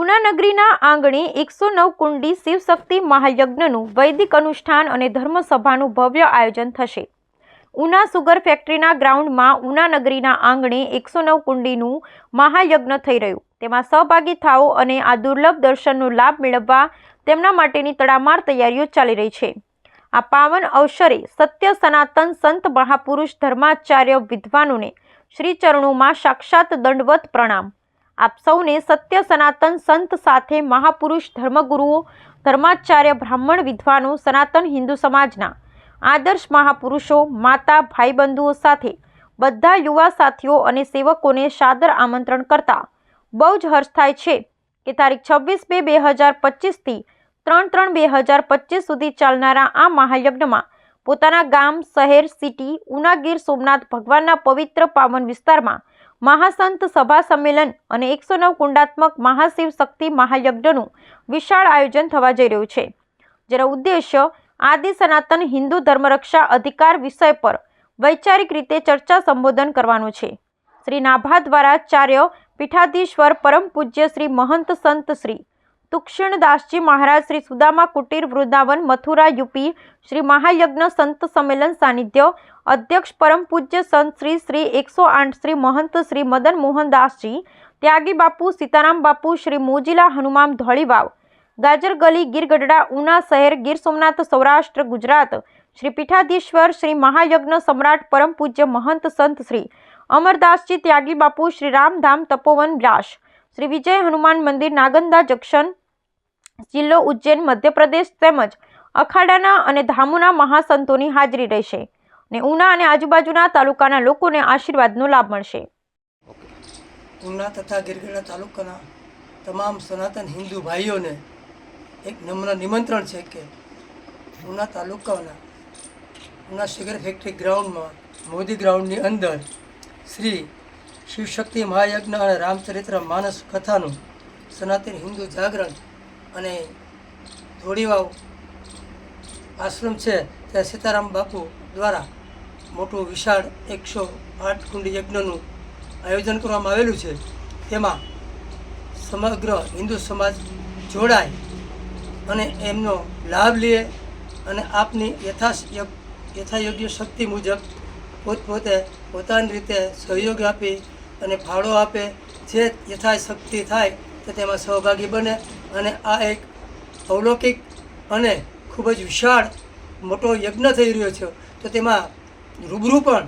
ઉનાનગરીના આંગણે એકસો નવ કુંડી શિવશક્તિ મહાયજ્ઞનું વૈદિક અનુષ્ઠાન અને ધર્મસભાનું ભવ્ય આયોજન થશે. ઉના સુગર ફેક્ટરીના ગ્રાઉન્ડમાં ઉનાનગરીના આંગણે એકસો નવ કુંડીનું મહાયજ્ઞ થઈ રહ્યું. તેમાં સહભાગી થાઓ અને આ દુર્લભ દર્શનનો લાભ મેળવવા તેમના માટેની તડામાર તૈયારીઓ ચાલી રહી છે. આ પાવન અવસરે સત્ય સનાતન સંત મહાપુરુષ ધર્માચાર્ય વિદ્વાનોને શ્રીચરણોમાં સાક્ષાત દંડવત પ્રણામ. આપ સૌને સત્ય સનાતન સંત સાથે મહાપુરુષ ધર્મગુરુઓ, ધર્માચાર્ય બ્રાહ્મણ વિદ્વાનો, સનાતન હિન્દુ સમાજના આદર્શ મહાપુરુષો, માતા, ભાઈબંધુઓ સાથે, બધા યુવા સાથીઓ અને સેવકોને સાદર આમંત્રણ કરતા બહુ જ હર્ષ થાય છે કે તારીખ છવ્વીસ બે બે હજાર પચીસથી ત્રણ ત્રણ બે હજાર પચીસ સુધી ચાલનારા આ મહાયજ્ઞમાં પોતાના ગામ, શહેર, સિટી ઉના ગીર સોમનાથ ભગવાનના પવિત્ર પાવન વિસ્તારમાં મહાસંત સભા સંમેલન અને એકસો નવ કુંડાત્મક મહાશિવ શક્તિ મહાયજ્ઞનું વિશાળ આયોજન થવા જઈ રહ્યું છે. જેનો ઉદ્દેશ્ય આદિ સનાતન હિન્દુ ધર્મરક્ષા અધિકાર વિષય પર વૈચારિક રીતે ચર્ચા સંબોધન કરવાનું છે. શ્રી નાભા દ્વારા ચાર્ય પીઠાધીશ્વર પરમ પૂજ્ય શ્રી મહંત સંત શ્રી તુક્ષણદાસજી મહારાજ શ્રી સુદામા કુટીર વૃંદાવન મથુરા યુપી શ્રી મહાયજ્ઞ સંત સંમેલન સાનિધ્ય, અધ્યક્ષ પરમ પૂજ્ય સંત શ્રી શ્રી એકસો આઠ શ્રી મહંત શ્રી મદન મોહનદાસજી, ત્યાગી બાપુ સીતારામ બાપુ શ્રી મોજીલા હનુમાન ધોળીવાવ ગાજર ગલી ગીરગઢડા ઉના શહેર ગીર સોમનાથ સૌરાષ્ટ્ર ગુજરાત, શ્રી પીઠાધીશ્વર શ્રી મહાયજ્ઞ સમ્રાટ પરમ પૂજ્ય મહંત સંત શ્રી, અમરદાસજી ત્યાગી બાપુ શ્રી રામધામ તપોવન વ્યાસ શ્રી વિજય હનુમાન મંદિર નાગંદા જંકશન જિલ્લો ઉજ્જૈન, મધ્યપ્રદેશ તેમજ અખાડાના અને ધામુના મહાસંતોની હાજરી રહેશે ને ઉના અને આજુબાજુના તાલુકાના લોકોને આશીર્વાદનો લાભ મળશે. ઉના તથા ગિરગઢડા તાલુકાના તમામ સનાતન હિન્દુ ભાઈઓને એક નમ્ર નિમંત્રણ છે કે ઉના તાલુકાના ઉના શુગર ફેક્ટરી ગ્રાઉન્ડમાં, મોદી ગ્રાઉન્ડની અંદર શ્રી શિવશક્તિ મહાયજ્ઞ અને રામચરિત્ર માનસ કથાનું સનાતન હિન્દુ જાગરણ અને ધોળીવાવ આશ્રમ છે ત્યાં સીતારામ બાપુ દ્વારા મોટું વિશાળ એકસો આઠ કુંડી યજ્ઞનું આયોજન કરવામાં આવેલું છે. તેમાં સમગ્ર હિન્દુ સમાજ જોડાય અને એમનો લાભ લે અને આપની યથા યથાયોગ્ય શક્તિ મુજબ પોતપોતે પોતાની રીતે સહયોગ આપી અને ફાળો આપે. જે યથાશક્તિ થાય તો તેમાં સહભાગી બને અને આ એક અવલૌકિક અને ખૂબ જ વિશાળ મોટો યજ્ઞ થઈ રહ્યો છે. તો તેમાં રૂબરૂ પણ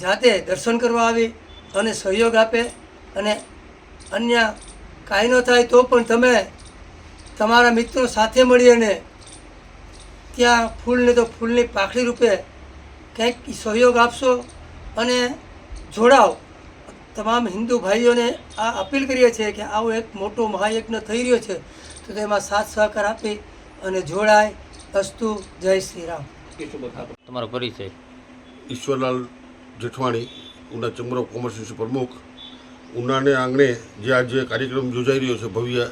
જાતે દર્શન કરવા આવી અને સહયોગ આપે અને અન્ય કાંઈ ન થાય તો પણ તમે તમારા મિત્રો સાથે મળી અને ત્યાં ફૂલને તો ફૂલની પાખડી રૂપે કંઈક સહયોગ આપશો અને જોડાઓ. તમામ હિન્દુ ભાઈઓને આ અપીલ કરીએ છીએ કે આવો એક મોટો મહાયજ્ઞ થઈ રહ્યો છે તો તેમાં સાથ સહકાર આપી અને જોડાય. અસ્તુ જય શ્રી રામ. તમારો પરિચય. ઈશ્વરલાલ જેઠવાણી ઉના ચેમ્બર ઓફ કોમર્સના પ્રમુખ. ઉનાને આંગણે જે આજે કાર્યક્રમ યોજાઈ રહ્યો છે ભવ્ય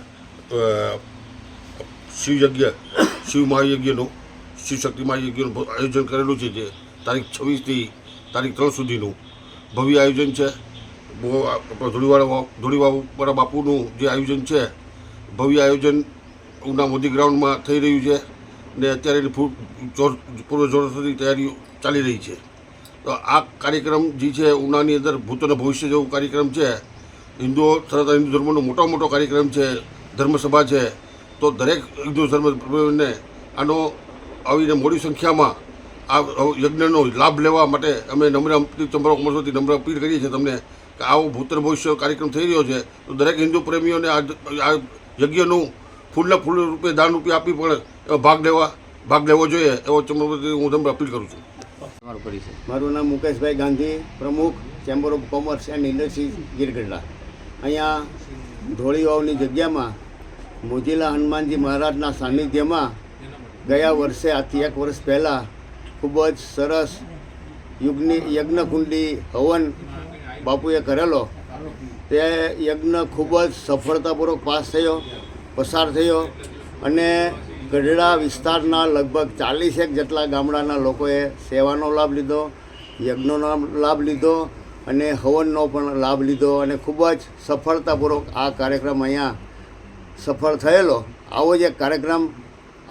શિવયજ્ઞ શિવ મહાયજ્ઞનું શિવશક્તિ મહાયજ્ઞનું આયોજન કરેલું છે જે તારીખ છવ્વીસથી તારીખ ત્રણ સુધીનું ભવ્ય આયોજન છે. ધોળીવાળા ધોળીવાળા બાપુનું જે આયોજન છે, ભવ્ય આયોજન ઉના મોદી ગ્રાઉન્ડમાં થઈ રહ્યું છે ને અત્યારે પૂર્વ જોરશોરની તૈયારીઓ ચાલી રહી છે. તો આ કાર્યક્રમ જે છે, ઉનાની અંદર ભૂત અને ભવિષ્ય જેવો કાર્યક્રમ છે હિન્દુઓ સનાતન હિન્દુ ધર્મનો મોટો મોટો કાર્યક્રમ છે, ધર્મસભા છે, તો દરેક હિન્દુ ધર્મને આનો આવીને મોટી સંખ્યામાં આ યજ્ઞનો લાભ લેવા માટે અમે નમ્ર ચંબરો કોમર્સથી નમ્ર અપીલ કરીએ છીએ તમને કે આવો ભૂતર ભવિષ્ય કાર્યક્રમ થઈ રહ્યો છે તો દરેક હિન્દુ પ્રેમીઓને આ યજ્ઞનું ફૂલના ફૂલ રૂપે દાન રૂપે આપી પણ ભાગ લેવા ભાગ લેવો જોઈએ એવો ચંદ્રપતિ હું તમને અપીલ કરું છું. પરિચય. મારું નામ મુકેશભાઈ ગાંધી પ્રમુખ chamber of commerce and industries Girgadhada. અહીંયા ધોળીવાવની જગ્યામાં મોજીલા હનુમાનજી મહારાજના સાનિધ્યમાં ગયા વર્ષે આથી એક વર્ષ પહેલાં ખૂબ જ સરસ યુગની યજ્ઞકુંડી હવન બાપુએ કરેલો. તે યજ્ઞ ખૂબ જ સફળતાપૂર્વક પાસ થયો, પસાર થયો અને ગઢડા વિસ્તારના લગભગ ચાલીસેક જેટલા ગામડાના લોકોએ સેવાનો લાભ લીધો, યજ્ઞનો લાભ લીધો અને હવનનો પણ લાભ લીધો અને ખૂબ જ સફળતાપૂર્વક આ કાર્યક્રમ અહીંયા સફળ થયેલો. આવો જ એક કાર્યક્રમ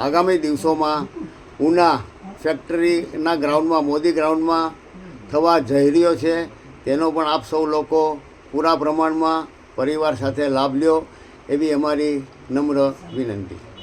આગામી દિવસોમાં ઉના ફેક્ટરીના ગ્રાઉન્ડમાં, મોદી ગ્રાઉન્ડમાં થવા જઈ રહ્યો છે. તેનો પણ આપ સૌ લોકો પૂરા પ્રમાણમાં પરિવાર સાથે લાભ લ્યો એવી અમારી નમ્ર વિનંતી.